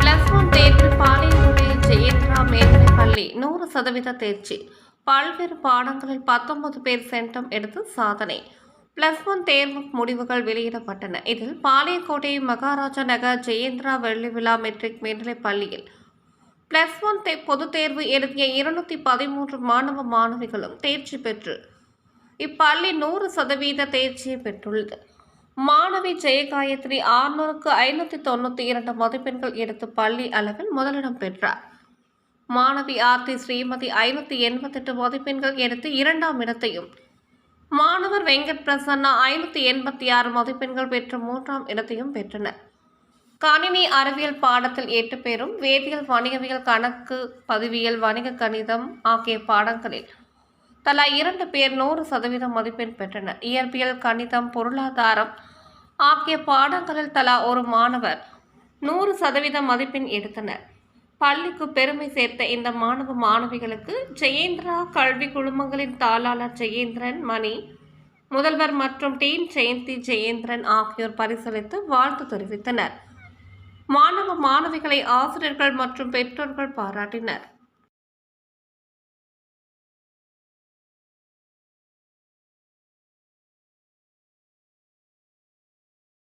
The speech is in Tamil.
பிளஸ் ஒன் தேர்வில் பாளையங்குடி ஜெயேந்திரா மேல்நிலைப் பள்ளி நூறு சதவீத தேர்ச்சி. பல்வேறு பாடங்களில் பத்தொன்பது பேர் சென்டம் எடுத்து சாதனை. பிளஸ் ஒன் தேர்வு முடிவுகள் வெளியிடப்பட்டன. இதில் பாளையக்கோட்டை மகாராஜா நகர் ஜெயேந்திரா வெள்ளி விழா மெட்ரிக் மேல்நிலைப் பள்ளியில். பிளஸ் ஒன் தே பொதுத் தேர்வு எழுதிய இருநூத்தி பதிமூன்று மாணவ மாணவிகளும் தேர்ச்சி பெற்று இப்பள்ளி நூறு சதவீத தேர்ச்சியை பெற்றுள்ளது. மாணவி ஜெயகாயத்ரி ஆறுநூறுக்கு ஐநூற்றி தொண்ணூற்றி இரண்டு மதிப்பெண்கள் எடுத்து பள்ளி அளவில் முதலிடம் பெற்றார். மாணவி ஆர்த்தி ஸ்ரீமதி ஐநூற்றி எண்பத்தெட்டு மதிப்பெண்கள் எடுத்து இரண்டாம் இடத்தையும் மாணவர் வெங்கட் பிரசன்னா ஐநூற்றி எண்பத்தி ஆறு மதிப்பெண்கள் பெற்று மூன்றாம் இடத்தையும் பெற்றனர். கணினி அறிவியல் பாடத்தில் எட்டு பேரும் வேதியியல் வணிகவியல் கணக்கு பதிவியல் வணிக கணிதம் ஆகிய பாடங்களில் தலா இரண்டு பேர் நூறு சதவீதம் மதிப்பெண் பெற்றனர். இயற்பியல் கணிதம் பொருளாதாரம் ஆகிய பாடங்களில் தலா ஒரு மாணவர் நூறு சதவீதம் மதிப்பெண் எடுத்தனர். பள்ளிக்கு பெருமை சேர்த்த இந்த மாணவ மாணவிகளுக்கு ஜெயேந்திரா கல்வி குழுமங்களின் தாளாளர் ஜெயேந்திரன் மணி முதல்வர் மற்றும் டீம் ஜெயந்தி ஜெயேந்திரன் ஆகியோர் பரிசளித்து வாழ்த்து தெரிவித்தனர். மாணவ மாணவிகளை ஆசிரியர்கள் மற்றும் பெற்றோர்கள் பாராட்டினர்.